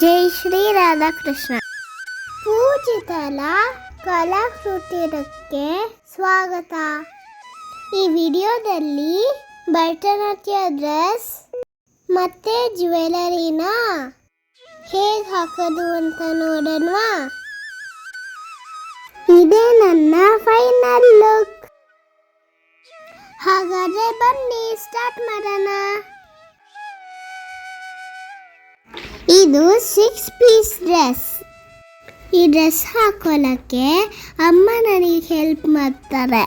ಜೈ ಶ್ರೀ ರಾಧಾಕೃಷ್ಣ. ಪೂಜಿತಲ ಕಲಾಕೃತಿರಕ್ಕೆ ಸ್ವಾಗತ. ಈ ವಿಡಿಯೋದಲ್ಲಿ ಭರತನಾಟ್ಯ ಡ್ರೆಸ್ ಮತ್ತೆ ಜ್ಯುವೆಲರಿನ ಹೇಗೆ ಹಾಕೋದು ಅಂತ ನೋಡೋಣವಾ. ಇದೇ ನನ್ನ ಫೈನಲ್ ಲುಕ್. ಹಾಗಾದ್ರೆ ಬನ್ನಿ ಸ್ಟಾರ್ಟ್ ಮಾಡೋಣ. ಇದು ಸಿಕ್ಸ್ ಪೀಸ್ ಡ್ರೆಸ್ ಈ ಡ್ರೆಸ್ ಹಾಕೊಳ್ಳೋಕ್ಕೆ ಅಮ್ಮ ನನಗೆ ಹೆಲ್ಪ್ ಮಾಡ್ತಾರೆ.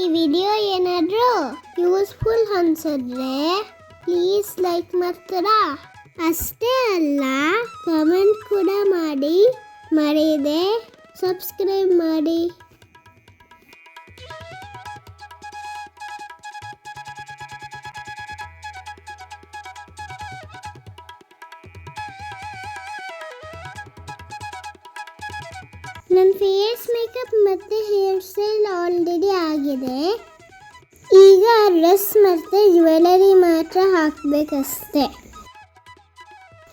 ಈ ವಿಡಿಯೋ ಏನಾದರೂ ಯೂಸ್ಫುಲ್ ಅನ್ಸಿದ್ರೆ ಪ್ಲೀಸ್ ಲೈಕ್ ಮಾಡ್ತೀರಾ? ಅಷ್ಟೇ ಅಲ್ಲ ಕಮೆಂಟ್ ಕೂಡ ಮಾಡಿ. ಮರೆಯದೆ ಸಬ್ಸ್ಕ್ರೈಬ್ ಮಾಡಿ. ನನ್ನ ಫೇಸ್ ಮೇಕಪ್ ಮತ್ತು ಹೇರ್ ಸ್ಟೈಲ್ ಆಲ್ರೆಡಿ ಆಗಿದೆ. ಈಗ ಡ್ರೆಸ್ ಮತ್ತು ಜ್ಯುವೆಲರಿ ಮಾತ್ರ ಹಾಕಬೇಕಷ್ಟೆ.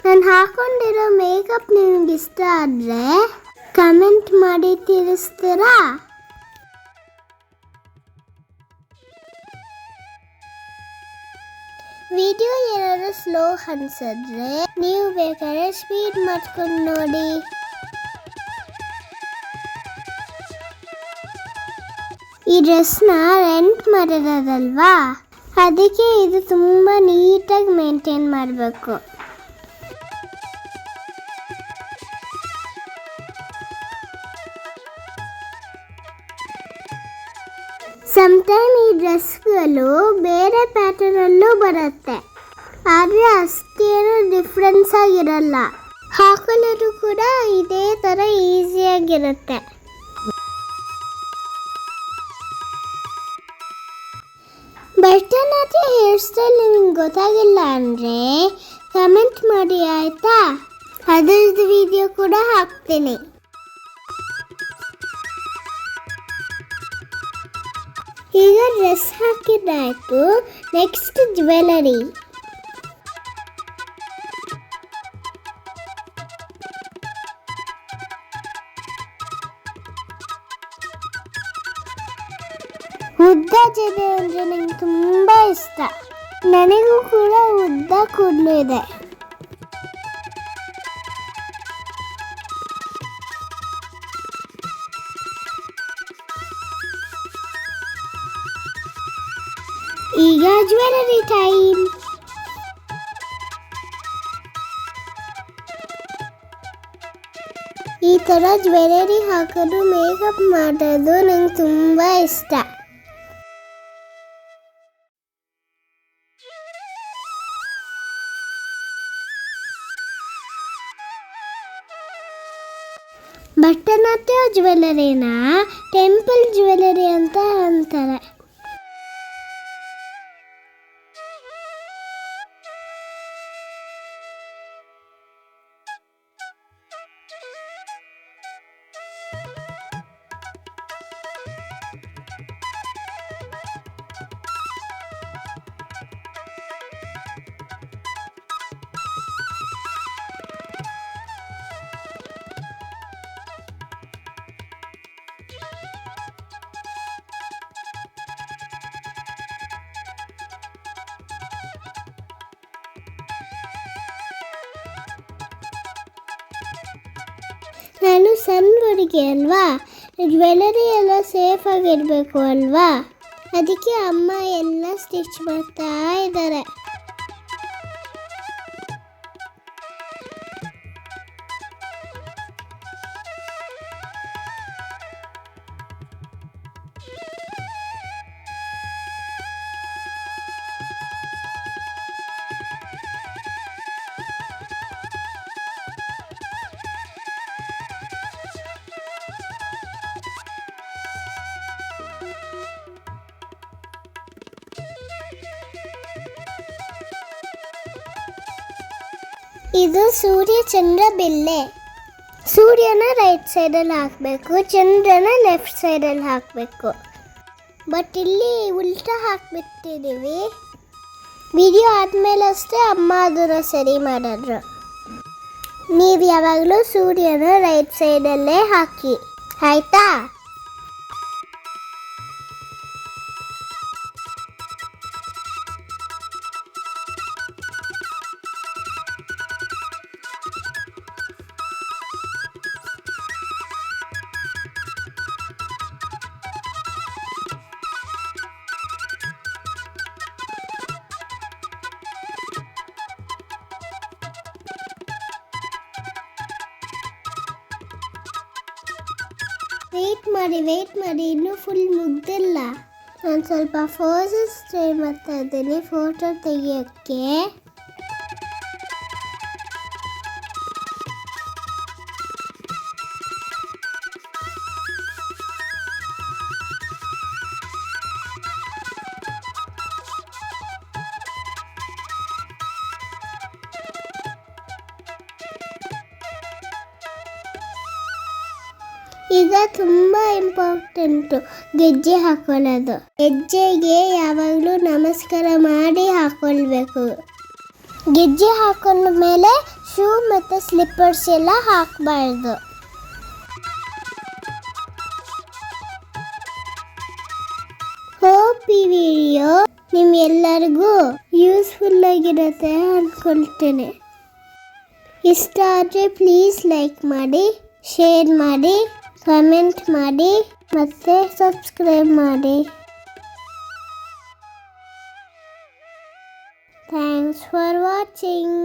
ನಾನು ಹಾಕೊಂಡಿರೋ ಮೇಕಪ್ ನಿಮ್ಗೆ ಇಷ್ಟ ಆದರೆ ಕಮೆಂಟ್ ಮಾಡಿ ತಿಳಿಸ್ತೀರಾ? ವಿಡಿಯೋ ಏನಾದರೂ ಸ್ಲೋ ಅನ್ಸಿದ್ರೆ ನೀವು ಬೇಕಾದ್ರೆ ಸ್ಪೀಡ್ ಮಾಡ್ಕೊಂಡು ನೋಡಿ. ಈ ಡ್ರೆಸ್ನ ರೆಂಟ್ ಮಾಡಿರೋದಲ್ವಾ? ಅದಕ್ಕೆ ಇದು ತುಂಬ ನೀಟಾಗಿ ಮೇಂಟೈನ್ ಮಾಡಬೇಕು. ಸಮಟೈಮ್ ಈ ಡ್ರೆಸ್ಗಳು ಬೇರೆ ಪ್ಯಾಟರ್ನಲ್ಲೂ ಬರುತ್ತೆ. ಆದರೆ ಅಷ್ಟೇನು ಡಿಫ್ರೆನ್ಸ್ ಆಗಿರಲ್ಲ. ಹಾಕೊಳ್ಳೋದು ಕೂಡ ಇದೇ ಥರ ಈಸಿಯಾಗಿರುತ್ತೆ ಭರತನಾಟ್ಯ ಹೇರ್ ಸ್ಟೈಲ್ ನಿಮಗೆ ಗೊತ್ತಾಗಿಲ್ಲ ಅಂದರೆ ಕಮೆಂಟ್ ಮಾಡಿ, ಆಯಿತಾ? ಅದರದ್ದು ವಿಡಿಯೋ ಕೂಡ ಹಾಕ್ತೀನಿ. ಈಗ ಡ್ರೆಸ್ ಹಾಕಿದ್ದಾಯ್ತು. ನೆಕ್ಸ್ಟ್ ಜ್ಯುವೆಲರಿ ಉದ್ದ ಜಡೆ ಅಂದರೆ ನಂಗೆ ತುಂಬ ಇಷ್ಟ. ನನಗೂ ಕೂಡ ಉದ್ದ ಕೂದಲು ಇದೆ. ಈಗ ಜ್ಯುವೆಲರಿ ಟೈಮ್. ಈ ಥರ ಜ್ಯುವೆಲರಿ ಹಾಕೋದು, ಮೇಕಪ್ ಮಾಡೋದು ನಂಗೆ ತುಂಬ ಇಷ್ಟ. ಭರತನಾಟ್ಯ ಜ್ಯುವೆಲರಿನ ಟೆಂಪಲ್ ಜ್ಯುವೆಲರಿ ಅಂತ ಅಂತಾರೆ. ನಾನು ಸಣ್ಣ ಹುಡುಗಿ ಅಲ್ವಾ? ಜ್ಯುವೆಲರಿ ಎಲ್ಲ ಸೇಫ್ ಆಗಿರಬೇಕು ಅಲ್ವಾ? ಅದಕ್ಕೆ ಅಮ್ಮ ಎಲ್ಲ ಸ್ಟಿಚ್ ಮಾಡ್ತಾ ಇದ್ದಾರೆ. ಇದು ಸೂರ್ಯ ಚಂದ್ರ ಬಿಲ್ಲೆ ಸೂರ್ಯನ ರೈಟ್ ಸೈಡಲ್ಲಿ ಹಾಕಬೇಕು, ಚಂದ್ರನ ಲೆಫ್ಟ್ ಸೈಡಲ್ಲಿ ಹಾಕಬೇಕು. ಬಟ್ ಇಲ್ಲಿ ಉಲ್ಟಾ ಹಾಕಿಬಿಟ್ಟಿದ್ದೀವಿ. ವಿಡಿಯೋ ಆದಮೇಲೆ ಅಷ್ಟೇ ಅಮ್ಮ ಅದನ್ನು ಸರಿ ಮಾಡಿದ್ರು. ನೀವು ಯಾವಾಗಲೂ ಸೂರ್ಯನ ರೈಟ್ ಸೈಡಲ್ಲೇ ಹಾಕಿ. ಆಯ್ತಾ? ವೇಟ್ ಮಾಡಿ ವೇಟ್ ಮಾಡಿ, ಇನ್ನೂ ಫುಲ್ ಮುಗ್ದಿಲ್ಲ. ನಾನು ಸ್ವಲ್ಪ ಫೋಸಸ್ ಟ್ರೈ ಮಾಡ್ತಾ ಇದ್ದೀನಿ ಫೋಟೋ ತೆಗಿಯೋಕ್ಕೆ. ಈಗ ತುಂಬ ಇಂಪಾರ್ಟೆಂಟು ಗೆಜ್ಜೆ ಹಾಕೊಳ್ಳೋದು. ಗೆಜ್ಜೆಗೆ ಯಾವಾಗಲೂ ನಮಸ್ಕಾರ ಮಾಡಿ ಹಾಕೊಳ್ಬೇಕು. ಗೆಜ್ಜೆ ಹಾಕೊಂಡ ಮೇಲೆ ಶೂ ಮತ್ತು ಸ್ಲಿಪ್ಪರ್ಸ್ ಎಲ್ಲ ಹಾಕಬಾರ್ದು. ಹೋಪ್ ಈ ವಿಡಿಯೋ ನಿಮ್ಗೆಲ್ಲರಿಗೂ ಯೂಸ್ಫುಲ್ ಆಗಿರುತ್ತೆ ಅಂದ್ಕೊಳ್ತೇನೆ ಇಷ್ಟ ಆದರೆ ಪ್ಲೀಸ್ ಲೈಕ್ ಮಾಡಿ ಶೇರ್ ಮಾಡಿ. ಕಮೆಂಟ್ ಮಾಡಿ ಮತ್ತು ಸಬ್ಸ್ಕ್ರೈಬ್ ಮಾಡಿ. Thanks for watching